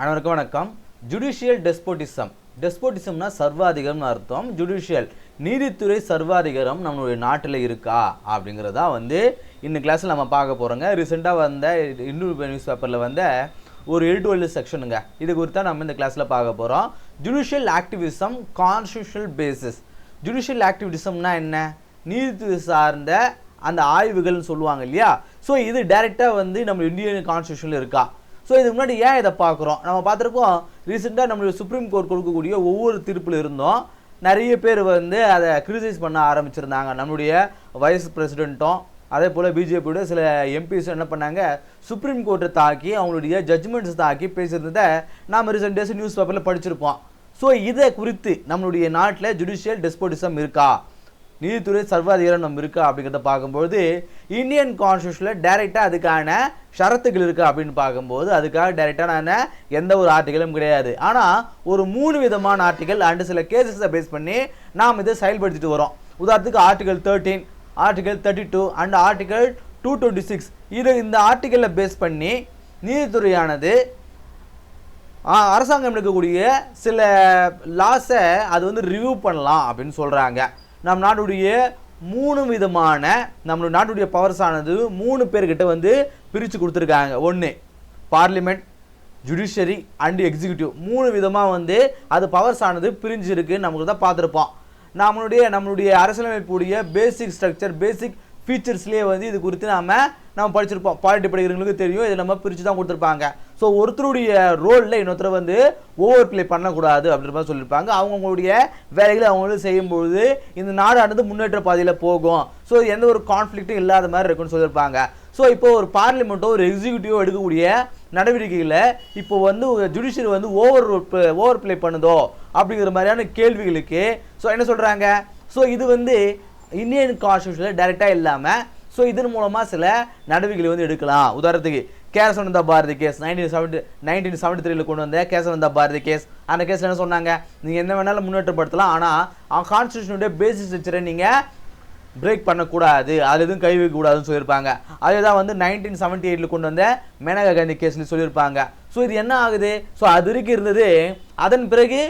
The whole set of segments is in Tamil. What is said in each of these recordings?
அனைவருக்கும் வணக்கம். ஜுடிஷியல் டெஸ்போட்டிசம் டெஸ்போட்டிசம்னா சர்வாதிகாரம்னு அர்த்தம். ஜுடிஷியல் நீதித்துறை சர்வாதிகாரம் நம்மளுடைய நாட்டில் இருக்கா? அப்படிங்கிறதா வந்து இந்த கிளாஸில் நம்ம பார்க்க போகிறோங்க ரீசெண்டாக வந்த இன்னொரு நியூஸ் பேப்பரில் வந்த ஒரு எடிட்டோரியல் செக்ஷனுங்க இது குறித்தா நம்ம இந்த கிளாஸில் பார்க்க போகிறோம் judicial activism constitutional basis judicial ஆக்டிவிசம்னா என்ன? நீதித்துறை சார்ந்த அந்த ஆய்வுகள்னு சொல்லுவாங்க இல்லையா? ஸோ இது டைரெக்டாக வந்து நம்ம இந்தியன் கான்ஸ்டியூஷனில் இருக்கா? ஸோ இதுக்கு முன்னாடி ஏன் இதை பார்க்குறோம்? நம்ம பார்த்துருப்போம் ரீசெண்டாக நம்மளுடைய சுப்ரீம் கோர்ட் கொடுக்கக்கூடிய ஒவ்வொரு தீர்ப்பில் இருந்தும் நிறைய பேர் வந்து அதை கிரிட்டிசைஸ் பண்ண ஆரம்பிச்சிருந்தாங்க. நம்மளுடைய வைஸ் பிரசிடெண்ட்டும் அதே போல் பிஜேபியோட சில எம்பிஸும் என்ன பண்ணாங்க? சுப்ரீம் கோர்ட்டை தாக்கி அவங்களுடைய ஜட்ஜ்மெண்ட்ஸ் தாக்கி பேசியிருந்ததை நாம் ரீசெண்ட் டேஸ் நியூஸ் பேப்பரில் படிச்சிருப்போம். ஸோ இதை குறித்து நம்மளுடைய நாட்டில் ஜுடிஷியல் டெஸ்போட்டிசம் இருக்கா? நீதித்துறை சர்வாதிகாரம் நம்ம இருக்கா அப்படிங்கிறத பார்க்கும்போது இந்தியன் கான்ஸ்டியூஷனில் டைரெக்டாக அதுக்கான ஷரத்துகள் இருக்குது அப்படின்னு பார்க்கும்போது அதுக்காக டைரெக்டான எந்த ஒரு ஆர்டிகளும் கிடையாது. ஆனால் ஒரு மூணு விதமான ஆர்டிகள் அண்டு சில கேசஸை பேஸ் பண்ணி நாம் இதை செயல்படுத்திட்டு வரோம் உதாரணத்துக்கு article thirteen article thirty two and article two twenty six இது இந்த ஆர்டிக்கலில் பேஸ் பண்ணி நீதித்துறையானது அரசாங்கம் எடுக்கக்கூடிய சில லாஸை அது வந்து ரிவ்யூ பண்ணலாம் அப்படின்னு சொல்கிறாங்க நம் நாட்டுடைய மூணு விதமான நம்மளுடைய நாட்டுடைய பவர்ஸ் ஆனது மூணு பேர்கிட்ட வந்து பிரித்து கொடுத்துருக்காங்க. ஒன்று பார்லிமெண்ட் ஜுடிஷியரி அண்டு எக்ஸிக்யூட்டிவ் மூணு விதமாக வந்து அது பவர்ஸ் ஆனது பிரிஞ்சிருக்கு. நமக்கு தான் பார்த்துருப்போம். நம்மளுடைய நம்மளுடைய அரசியலமைப்புடைய பேசிக் ஸ்ட்ரக்சர் பேசிக் ஃபீச்சர்ஸ்லேயே வந்து இது குறித்து நாம நம்ம படிச்சிருப்போம். பாலிட்டி படிக்கிறவங்களுக்கு தெரியும். இதை நம்ம பிரித்து தான் கொடுத்துருப்பாங்க. ஸோ ஒருத்தருடைய ரோலில் இன்னொருத்தர் வந்து ஓவர் ப்ளே பண்ணக்கூடாது அப்படின்ற மாதிரி சொல்லியிருப்பாங்க அவங்கவுங்களுடைய வேலைகளை அவங்களும் செய்யும்பொழுது இந்த நாடானது முன்னேற்ற பாதையில் போகும். ஸோ எந்த ஒரு கான்ஃப்ளிக்ட்டும் இல்லாத மாதிரி இருக்குன்னு சொல்லியிருப்பாங்க ஸோ இப்போ ஒரு பார்லிமெண்ட்டோ ஒரு எக்ஸிக்யூட்டிவோ எடுக்கக்கூடிய நடவடிக்கைகளை இப்போ வந்து ஜுடிஷியரி வந்து ஓவர் ஓவர் பிளே பண்ணுதோ அப்படிங்கிற மாதிரியான கேள்விகளுக்கு ஸோ என்ன சொல்கிறாங்க ஸோ இது வந்து இந்தியன் கான்ஸ்டியூஷனில் டைரெக்டாக இல்லாமல் ஸோ இதன் மூலமாக சில நடவடிக்கைகளை வந்து எடுக்கலாம். உதாரணத்துக்கு Kesavananda Bharati case. Nineteen seventy nineteen seventy த்ரீல கொண்டு வந்த கேசவனந்தா பாரதி கேஸ். அந்த கேஸில் என்ன சொன்னாங்க? நீங்கள் என்ன வேணாலும் முன்னேற்றப்படுத்தலாம் ஆனால் கான்ஸ்டியூஷனுடைய பேசிக் ஸ்ட்ரக்சரை நீங்கள் பிரேக் பண்ணக்கூடாது. அது எதுவும் கை வைக்கக்கூடாதுன்னு சொல்லியிருப்பாங்க. அதே தான் வந்து நைன்டீன் செவன்ட்டி எயிட்டில் கொண்டு வந்த மேனகா காந்தி கேஸ்னு சொல்லியிருப்பாங்க. ஸோ இது என்ன ஆகுது? ஸோ அது வரைக்கும் இருந்தது. அதன் பிறகு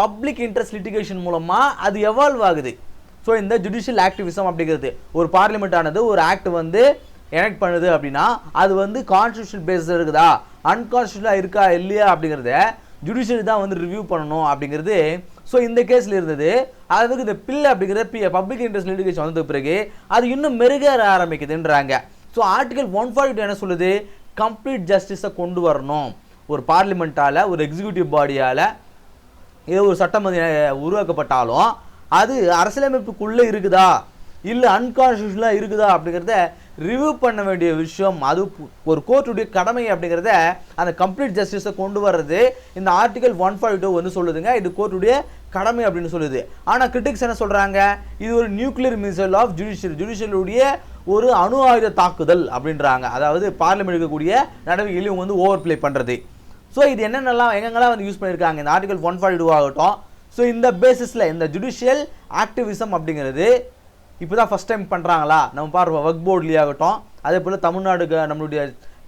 பப்ளிக் இன்ட்ரெஸ்ட் லிட்டிகேஷன் மூலமாக அது எவால்வ் ஆகுது. ஸோ இந்த ஜுடிஷியல் ஆக்டிவிசம் அப்படிங்கிறது. ஒரு பார்லிமெண்ட் ஆனது ஒரு ஆக்ட் வந்து எனக்ட் பண்ணுது அப்படின்னா அது வந்து கான்ஸ்டியூஷன் பேஸில் இருக்குதா? அன்கான்ஸ்டியூஷனாக இருக்கா இல்லையா அப்படிங்கிறத ஜுடிஷியரி தான் வந்து ரிவ்யூ பண்ணணும் அப்படிங்கிறது. ஸோ இந்த கேஸில் இருந்தது. அதுக்கு இந்த பில் அப்படிங்கிற பி பப்ளிக் இன்ட்ரெஸ்ட் லிட்டிகேஷன் வந்த பிறகு அது இன்னும் மெருகேற ஆரம்பிக்குதுன்றாங்க. So article one forty two என்ன சொல்லுது? கம்ப்ளீட் ஜஸ்டிஸை கொண்டு வரணும். ஒரு பார்லிமெண்ட்டால் ஒரு எக்ஸிக்யூட்டிவ் பாடியால் ஏதோ ஒரு சட்டம் உருவாக்கப்பட்டாலும் அது அரசியலமைப்புக்குள்ளே இருக்குதா? இல்லை அன்கான்ஸ்டியூஷனலாக இருக்குதா அப்படிங்கிறத ரிவ்யூ பண்ண வேண்டிய விஷயம் அது ஒரு கோர்ட்டுடைய கடமை அப்படிங்கிறத அந்த கம்ப்ளீட் ஜஸ்டிஸை கொண்டு வர்றது. இந்த ஆர்டிகல் ஒன் ஃபார்ட்டி டூ வந்து சொல்லுதுங்க. இது கோர்ட்டுடைய கடமை அப்படின்னு சொல்லுது. ஆனால் கிரிட்டிக்ஸ் என்ன சொல்கிறாங்க இது ஒரு நியூக்ளியர் மிசைல் ஆஃப் ஜுடிஷியல். ஜுடிஷியலுடைய ஒரு அணு ஆயுத தாக்குதல் அப்படின்றாங்க. அதாவது பார்லிமெண்ட் இருக்கக்கூடிய நடவடிக்கைகளையும் இவங்க வந்து ஓவர் ப்ளே பண்ணுறது ஸோ இது என்னென்னலாம் எங்கெங்கெல்லாம் வந்து யூஸ் பண்ணியிருக்காங்க இந்த ஆர்டிகல் ஒன் ஃபார்ட்டி டூ ஆகட்டும். ஸோ இந்த பேசிஸில் இந்த ஜுடிஷியல் ஆக்டிவிசம் அப்படிங்கிறது இப்போ தான் ஃபஸ்ட் டைம் பண்ணுறாங்களா நம்ம பாரு ஒர்க் போர்ட்லேயே ஆகட்டும் அதே போல் தமிழ்நாடு நம்மளுடைய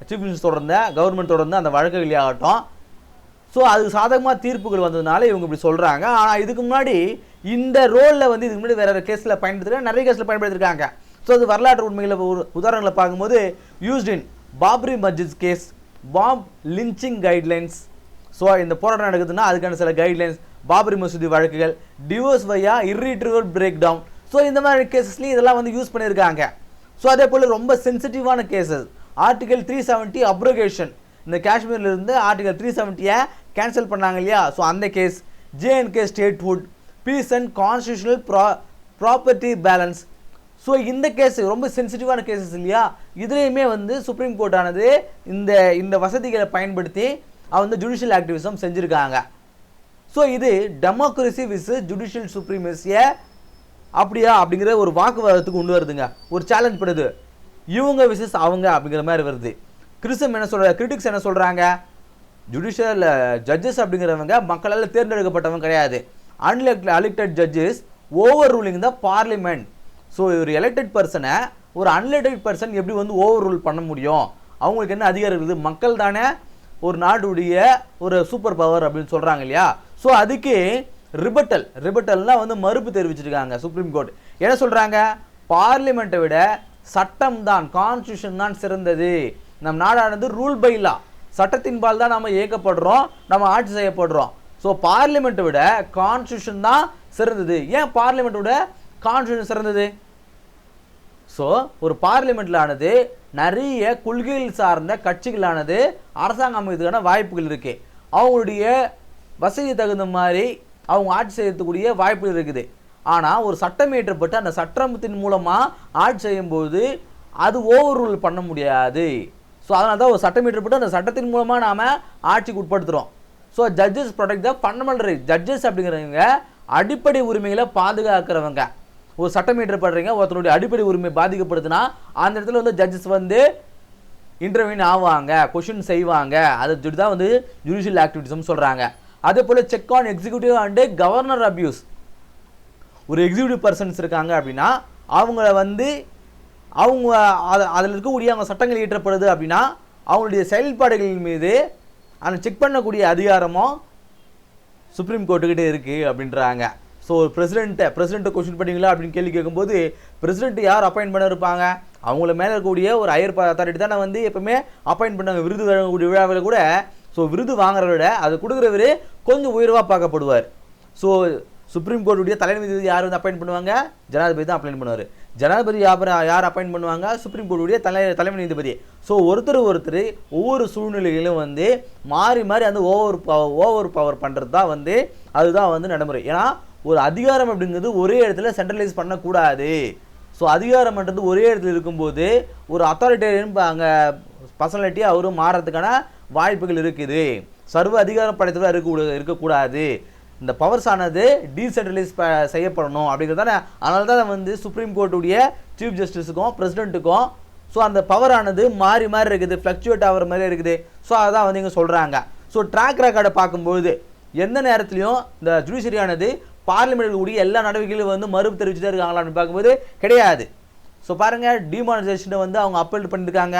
சீஃப் மினிஸ்டர் தொடர்ந்த கவர்மெண்ட் தொடர்ந்து அந்த வழக்குகளே ஆகட்டும் ஸோ அதுக்கு சாதகமாக தீர்ப்புகள் வந்ததுனால இவங்க இப்படி சொல்கிறாங்க ஆனால் இதுக்கு முன்னாடி இந்த ரோலில் வந்து இதுக்கு முன்னாடி வேறு கேஸில் பயன்படுத்துகிறாங்க நிறைய கேஸில் பயன்படுத்திருக்காங்க. ஸோ அது வரலாற்று உண்மைகளை ஒரு உதாரணங்களை பார்க்கும்போது யூஸ்டின் பாப்ரி மஸ்ஜித் கேஸ் பாம் லிஞ்சிங் கைட்லைன்ஸ் ஸோ இந்த போராட்டம் நடக்குதுன்னா அதுக்கான சில கைட்லைன்ஸ் பாபரி மசூதி வழக்குகள் டிவோர்ஸ் வையா இர்ரீட்ரிவல் பிரேக் டவுன் ஸோ இந்த மாதிரி கேசஸ்லேயும் இதெல்லாம் வந்து யூஸ் பண்ணியிருக்காங்க. ஸோ அதே போல் ரொம்ப சென்சிட்டிவான cases article three seventy abrogation இந்த காஷ்மீர்லேருந்து ஆர்டிகல் த்ரீ செவன்ட்டியை கேன்சல் பண்ணாங்க இல்லையா? ஸோ அந்த case J N K statehood peace and constitutional pro property balance so இந்த கேஸ் ரொம்ப சென்சிட்டிவான கேசஸ் இல்லையா? இதுலேயுமே வந்து சுப்ரீம் கோர்ட் ஆனது இந்த இந்த வசதிகளை பயன்படுத்தி அவங்க வந்து ஜுடிஷியல் ஆக்டிவிசம் செஞ்சுருக்காங்க. ஸோ இது டெமோக்ரஸி விஸ் ஜுடிஷியல் சுப்ரீமசியை அப்படியா? அப்படிங்கிற ஒரு வாக்குவாதத்துக்கு கொண்டு வருதுங்க. ஒரு சேலஞ்ச் பண்ணுது இவங்க விசஸ் அவங்க அப்படிங்கிற மாதிரி வருது. கிறிஸ்தம் என்ன சொல்கிற கிரிட்டிக்ஸ் என்ன சொல்கிறாங்க ஜுடிஷியல் ஜட்ஜஸ் அப்படிங்கிறவங்க மக்களால் தேர்ந்தெடுக்கப்பட்டவங்க கிடையாது. Unelect elected judges over ruling the parliament so ஒரு எலெக்டட் பர்சனை ஒரு அன்எலெக்டட் பர்சன் எப்படி வந்து ஓவர் ரூல் பண்ண முடியும்? அவங்களுக்கு என்ன அதிகாரம் இருக்குது? மக்கள் தானே ஒரு நாடுடைய ஒரு சூப்பர் பவர் அப்படின்னு சொல்கிறாங்க இல்லையா? ஸோ அதுக்கு ரிபட்டல் ரிபட்டல்னா வந்து மறுப்பு தெரிவிச்சிருக்காங்க சுப்ரீம் கோர்ட் என்ன சொல்கிறாங்க பார்லிமெண்ட்டை விட சட்டம் தான் கான்ஸ்டியூஷன் தான் சிறந்தது. நம் நாடானது ரூல் பை லா சட்டத்தின்பால் தான் நம்ம இயக்கப்படுறோம் நம்ம ஆட்சி செய்யப்படுறோம். ஸோ பார்லிமெண்ட்டை விட கான்ஸ்டியூஷன் தான் சிறந்தது. ஏன் பார்லிமெண்ட்டை விட கான்ஸ்டியூஷன் சிறந்தது? ஸோ ஒரு பார்லிமெண்ட்லானது நிறைய கொள்கைகள் சார்ந்த கட்சிகளானது அரசாங்கம் அமைக்கிறதுக்கான வாய்ப்புகள் இருக்குது அவங்களுடைய வசதி தகுந்த மாதிரி அவங்க ஆட்சி செய்யறதுக்குரிய வாய்ப்புகள் இருக்குது. ஆனால் ஒரு சட்டம் இயற்றப்பட்டு அந்த சட்டத்தின் மூலமாக ஆட்சி செய்யும்போது அது ஓவர் ரூல் பண்ண முடியாது. ஸோ அதனால தான் ஒரு சட்டம் இயற்றப்பட்டு அந்த சட்டத்தின் மூலமாக நாம் ஆட்சிக்கு உட்படுத்துகிறோம் so judges protect the fundamental right judges அப்படிங்கிறவங்க அடிப்படை உரிமைகளை பாதுகாக்கிறவங்க. ஒரு சட்டம் இயற்றப்படுறீங்க ஒருத்தருடைய அடிப்படை உரிமை பாதிக்கப்படுதுன்னா அந்த இடத்துல வந்து ஜட்ஜஸ் வந்து இன்டர்வியூன் ஆவாங்க கொஷின் செய்வாங்க. அதை தான் வந்து ஜுடிஷியல் ஆக்டிவிட்டிஸ்னு சொல்கிறாங்க அதே போல் check on executive and governor abuse ஒரு எக்ஸிக்யூட்டிவ் பர்சன்ஸ் இருக்காங்க அப்படின்னா அவங்கள வந்து அவங்க அது அதில் இருக்கக்கூடிய அவங்க சட்டங்கள் இயற்றப்படுது அப்படின்னா அவங்களுடைய செயல்பாடுகளின் மீது அந்த செக் பண்ணக்கூடிய அதிகாரமும் சுப்ரீம் கோர்ட்டுக்கிட்டே இருக்குது அப்படின்றாங்க. ஸோ பிரசிடென்ட்டை பிரசிடென்ட்டை கொஸ்டின் பண்ணீங்களா அப்படின்னு கேள்வி கேட்கும்போது பிரசிடென்ட் யார் அப்பாயின்ட் பண்ண இருப்பாங்க? அவங்கள மேலே இருக்கக்கூடிய ஒரு ஹையர் அத்தாரிட்டி தானே வந்து எப்பவுமே அப்பாயின்ட் பண்ணாங்க விருது வழங்கக்கூடிய விழாவில் கூட ஸோ விருது வாங்குறத விட அது கொடுக்குறவர் கொஞ்சம் உயர்வாக பார்க்கப்படுவார். ஸோ சுப்ரீம் கோர்ட்டுடைய தலைமை யார் வந்து அப்பாயின் பண்ணுவாங்க? ஜனாதிபதி தான் அப்ளைன் பண்ணுவார். ஜனாதிபதி யார் யார் அப்பாயின் பண்ணுவாங்க? சுப்ரீம் கோர்ட்டுடைய தலை தலைமை நீதிபதி. ஸோ ஒருத்தர் ஒருத்தர் ஒவ்வொரு சூழ்நிலையிலும் வந்து மாறி மாறி அந்த ஓவர் பவர் ஓவர் பவர் பண்ணுறது தான் வந்து அதுதான் வந்து நடைமுறை. ஏன்னா ஒரு அதிகாரம் அப்படிங்கிறது ஒரே இடத்துல சென்ட்ரலைஸ் பண்ணக்கூடாது. ஸோ அதிகாரம்ன்றது ஒரே இடத்துல இருக்கும்போது ஒரு அத்தாரிட்டேரியன் அங்கே பர்சனாலிட்டி அவரும் மாறுறதுக்கான வாய்ப்புகள் இருக்குது. சர்வ அதிகாரம் படைத்தவராக இருக்க இருக்கக்கூடாது. இந்த பவர்ஸ் ஆனது டீசென்ட்ரலைஸ் செய்யப்படணும் அப்படிங்கிறது தானே அதனால தான் வந்து சுப்ரீம் கோர்ட்டுடைய சீஃப் ஜஸ்டிஸுக்கும் பிரசிடென்ட்டுக்கும் ஸோ அந்த பவர் ஆனது மாறி மாறி இருக்குது. ஃப்ளக்சுவேட் ஆகிற மாதிரி இருக்குது. ஸோ அதான் வந்து இங்கே சொல்கிறாங்க ஸோ ட்ராக் ரெக்கார்டை பார்க்கும்போது எந்த நேரத்துலையும் இந்த ஜுடிஷரியானது பார்லிமெண்ட்டில் கூடிய எல்லா நடவடிக்கைகளும் வந்து மறுப்பு தெரிவிச்சுட்டே இருக்காங்களான்னு பார்க்கும்போது கிடையாது. ஸோ பாருங்கள் டிமானிசேஷனை வந்து அவங்க அப்பீல் பண்ணியிருக்காங்க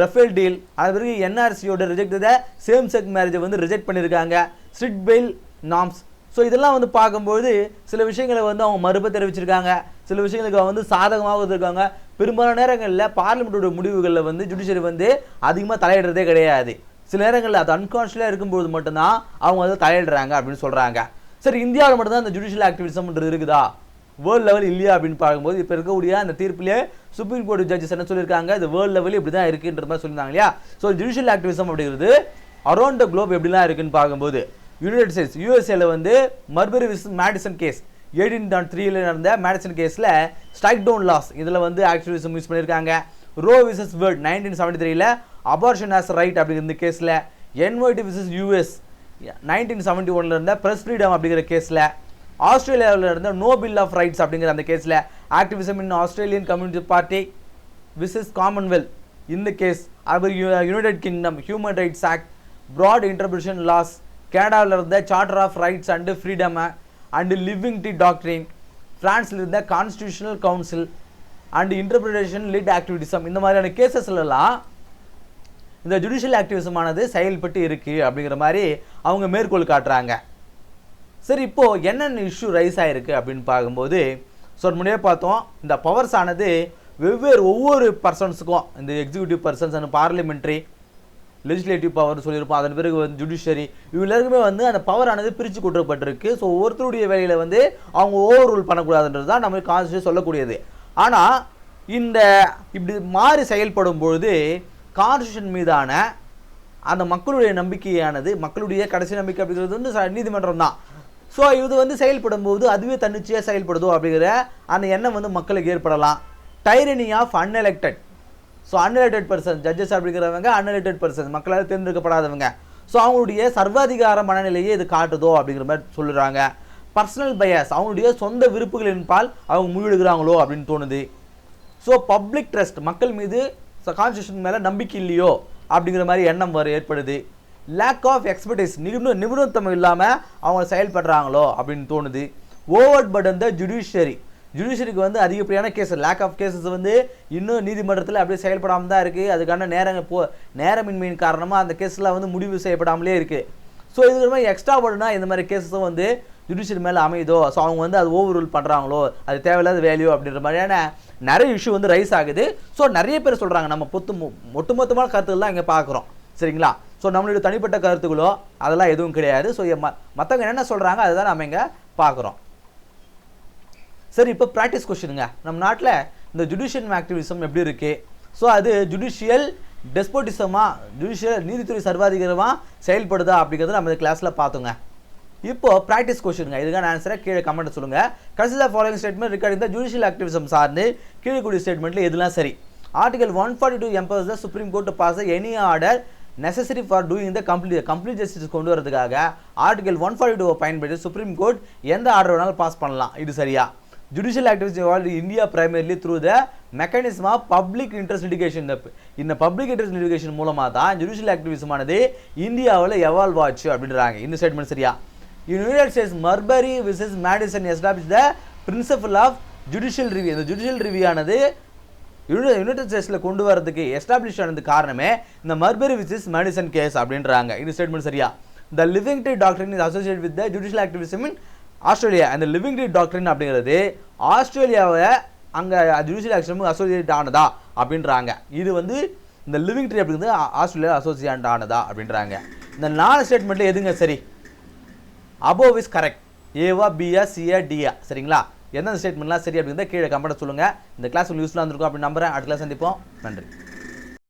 ரஃபேல் டீல். அது பிறகு என்ஆர்சியோட ரிஜெக்ட் த சேம் செக் மேரேஜை வந்து ரிஜெக்ட் பண்ணியிருக்காங்க ஸ்ட்ரிட் பெயில் நாம்ஸ் ஸோ இதெல்லாம் வந்து பார்க்கும்போது சில விஷயங்களை வந்து அவங்க மறுப்பு தெரிவிச்சிருக்காங்க. சில விஷயங்களுக்கு வந்து சாதகமாக இருக்காங்க பெரும்பாலான நேரங்களில் பார்லிமெண்ட்டோட முடிவுகளில் வந்து ஜுடிஷியரி வந்து அதிகமாக தலையிடுறதே கிடையாது. சில நேரங்களில் அது அன்கான்ஷியலாக இருக்கும்போது மட்டும்தான் அவங்க வந்து தலையிடுறாங்க அப்படின்னு சொல்கிறாங்க சரி இந்தியாவில் மட்டும்தான் இந்த ஜுடிஷியல் ஆக்டிவிசம்ன்றது இருக்குதா? வேர்ல்டு லெவல் இல்லையா அப்படின்னு பார்க்கும்போது இப்போ இருக்கக்கூடிய அந்த தீர்ப்பிலே சுப்ரீம் கோர்ட் ஜட்ஜஸ் என்ன சொல்லியிருக்காங்க? இது வேர்ல்டு லெவல் இப்படி தான் இருக்குன்ற மாதிரி சொல்லியிருந்தாங்க இல்லையா? ஸோ ஜுடிஷியல் ஆக்டிவிசம் அப்படிங்கிறது அரௌண்ட் த குளோப் எப்படிலாம் இருக்குன்னு பார்க்கும்போது யுனைடெட் ஸ்டேட்ஸ் யூஎஸ்ஏல வந்து Marbury versus Madison case eighteen dot த்ரீல நடந்த மேடிசன் கேஸில் ஸ்ட்ரைக் டவுன் லாஸ் இதில் வந்து ஆக்டிவிசம் யூஸ் பண்ணியிருக்காங்க. Roe versus Wade nineteen seventy த்ரீல அபார்ஷன் ஆஸ் ரைட் அப்படிங்கிற கேஸில் NYT versus US nineteen seventy ஒன்ல இருந்த ப்ரெஸ் ஃப்ரீடம் அப்படிங்கிற கேஸில் ஆஸ்திரேலியாவில் இருந்த நோ பில் ஆஃப் ரைட்ஸ் அப்படிங்கிற அந்த கேஸில் activism in Australian community party versus commonwealth இந்த கேஸ் அவர் United Kingdom human rights act broad interpretation laws கனடாவில் இருந்த charter of rights and freedom and living tree doctrine ஃப்ரான்ஸில் இருந்த constitutional council and interpretation led activism இந்த மாதிரியான கேசஸ்லலாம் இந்த ஜுடிஷியல் ஆக்டிவிசமானது செயல்பட்டு இருக்குது அப்படிங்கிற மாதிரி அவங்க மேற்கோள் காட்டுறாங்க. சரி இப்போது என்னென்ன இஷ்யூ ரைஸ் ஆகிருக்கு அப்படின்னு பார்க்கும்போது ஸோ முன்னே பார்த்தோம் இந்த பவர்ஸ் ஆனது வெவ்வேறு ஒவ்வொரு பர்சன்ஸுக்கும் இந்த executive persons and parliamentary legislative power சொல்லியிருப்போம் அதன் பிறகு வந்து ஜுடிஷியரி இவங்க வந்து அந்த பவர் ஆனது பிரித்து கொடுக்கப்பட்டிருக்கு ஸோ ஒவ்வொருத்தருடைய வேலையில் வந்து அவங்க ஓவர் ரூல் பண்ணக்கூடாதுன்றது தான் நம்ம கான்ஸ்டியூஷன் சொல்லக்கூடியது. ஆனால் இந்த இப்படி மாறி செயல்படும் பொழுது கான்ஸ்டியூஷன் மீதான அந்த மக்களுடைய நம்பிக்கையானது மக்களுடைய கடைசி நம்பிக்கை அப்படிங்கிறது வந்து ச- நீதிமன்றம் தான். ஸோ இது வந்து செயல்படும் போது அதுவே தன்னிச்சையாக செயல்படுதோ அப்படிங்கிற அந்த எண்ணம் வந்து மக்களுக்கு ஏற்படலாம். Tyranny of unelected so unelected person judges அப்படிங்கிறவங்க அன்எலெக்டட் பர்சன் மக்களால் தேர்ந்தெடுக்கப்படாதவங்க. ஸோ அவங்களுடைய சர்வாதிகார மனநிலையை இது காட்டுதோ அப்படிங்கிற மாதிரி சொல்லுறாங்க. பர்சனல் பயஸ் அவங்களுடைய சொந்த விருப்புகளின்பால் அவங்க முழுகிறாங்களோ அப்படின்னு தோணுது. ஸோ பப்ளிக் ட்ரஸ்ட் மக்கள் மீது கான்ஸ்டியூஷன் மேலே நம்பிக்கை இல்லையோ அப்படிங்கிற மாதிரி எண்ணம் வர ஏற்படுது. லேக் ஆஃப் எக்ஸ்பர்டைஸ் நிபுண நிபுணத்துவம் இல்லாமல் அவங்க செயல்படுறாங்களோ அப்படின்னு தோணுது. ஓவர் பட் த ஜுடிஷியரி ஜுடிஷியரிக்கு வந்து அதிகப்படியான கேஸ் லேக் ஆஃப் கேசஸ் வந்து இன்னும் நீதிமன்றத்தில் அப்படியே செயல்படாமல் தான் இருக்குது அதுக்கான நேரங்க போ நேரமின்மையின் காரணமாக அந்த கேஸ்லாம் வந்து முடிவு செய்யப்படாமலே இருக்குது ஸோ இது மாதிரி எக்ஸ்ட்ரா பர்டனாக இந்த மாதிரி கேஸஸும் வந்து ஜுடிஷியரி மேலே அமையுதோ? ஸோ அவங்க வந்து அது ஓவர் ரூல் பண்ணுறாங்களோ அது தேவையில்லாத வேல்யூ அப்படின்ற மாதிரியான நிறைய இஷ்யூ வந்து ரைஸ் ஆகுது. ஸோ நிறைய பேர் சொல்கிறாங்க நம்ம பொத்து ஒட்டுமொத்தமான கருத்துக்கள் தான் இங்கே பார்க்குறோம். சரிங்களா? ஸோ நம்மளுடைய தனிப்பட்ட கருத்துக்களோ அதெல்லாம் எதுவும் கிடையாது. ஸோ மற்றவங்க என்னென்ன சொல்கிறாங்க அதுதான் நம்ம இங்கே பார்க்குறோம். சரி இப்போ ப்ராக்டிஸ் கொஸ்டினுங்க நம்ம நாட்டில் இந்த ஜுடிஷியல் ஆக்டிவிசம் எப்படி இருக்கு? ஸோ அது ஜுடிஷியல் டெஸ்போட்டிசமாக ஜுடிஷியல் நீதித்துறை சர்வாதிகாரமாக செயல்படுதா அப்படிங்கிறத நம்ம இந்த கிளாஸில் பார்த்தோங்க. இப்போ ப்ராக்டிஸ் கொஸ்டினுங்க இதுக்கான ஆன்சரை கீழே கமெண்ட் சொல்லுங்கள் கடைசியில் following statement regarding the judicial activism சார்ந்து கீழே கூடிய ஸ்டேட்மெண்ட்ல இதெல்லாம் சரி? Article one forty two empowers the supreme court pass any order necessary for doing the complete complete justice கொண்டு வரதுக்காக ஆர்டிகல் ஒன் ஃபார்ட்டி டூவை பயன்படுத்தி சுப்ரீம் கோர்ட் எந்த ஆர்டர் வேணாலும் பாஸ் பண்ணலாம். இது சரியா? Judicial activity India primarily through the mechanism of public interest litigation இந்த பப்ளிக் இன்ட்ரெஸ்ட் லிட்டிகேஷன் மூலமாக தான் ஜுடிஷியல் ஆக்டிவிசமானது இந்தியாவில் எவால்வ் ஆச்சு அப்படின்றாங்க. இந்த ஸ்டேட்மெண்ட் சரியா? United States Marbury versus Madison establish the principle of judicial review இந்த ஜுடிஷியல் ரிவ்யூ ஆனது யுனைடெட் ஸ்டேட்ஸில் கொண்டு வரதுக்கு எஸ்டாப்ளிஷ் ஆனது காரணமே இந்த மர்பரி விசிஸ் மெடிசன் கேஸ் அப்படின்றாங்க. இது ஸ்டேட்மெண்ட் சரியா? The living tree doctrine is associate with the judicial activism in Australia அந்த லிவிங் ட்ரீ டாக்டரின் அப்படிங்கிறது ஆஸ்திரேலியாவை அங்கே ஜுடிஷியல் ஆக்டிவிசம் அசோசியேட் ஆனதா அப்படின்றாங்க. இது வந்து இந்த லிவிங் ட்ரீ அப்படிங்கிறது ஆஸ்திரேலியா அசோசியேட் ஆனதா அப்படின்றாங்க. இந்த நாலு ஸ்டேட்மெண்ட்டில் எதுங்க சரி? அபோவ் இஸ் கரெக்ட் ஏவா பிஆ சியா டியா சரிங்களா? எந்தெந்த ஸ்டேட்மெண்ட்லாம் சரி அப்படிங்கிறத கீழே கமெண்ட் சொல்லுங்கள் இந்த கிளாஸ் உங்களுக்கு யூஸ்ஃபுல்லாக இருந்திருக்கும் அப்படின்னு நம்புறேன். அடுத்த கிளாஸ் சந்திப்போம். நன்றி.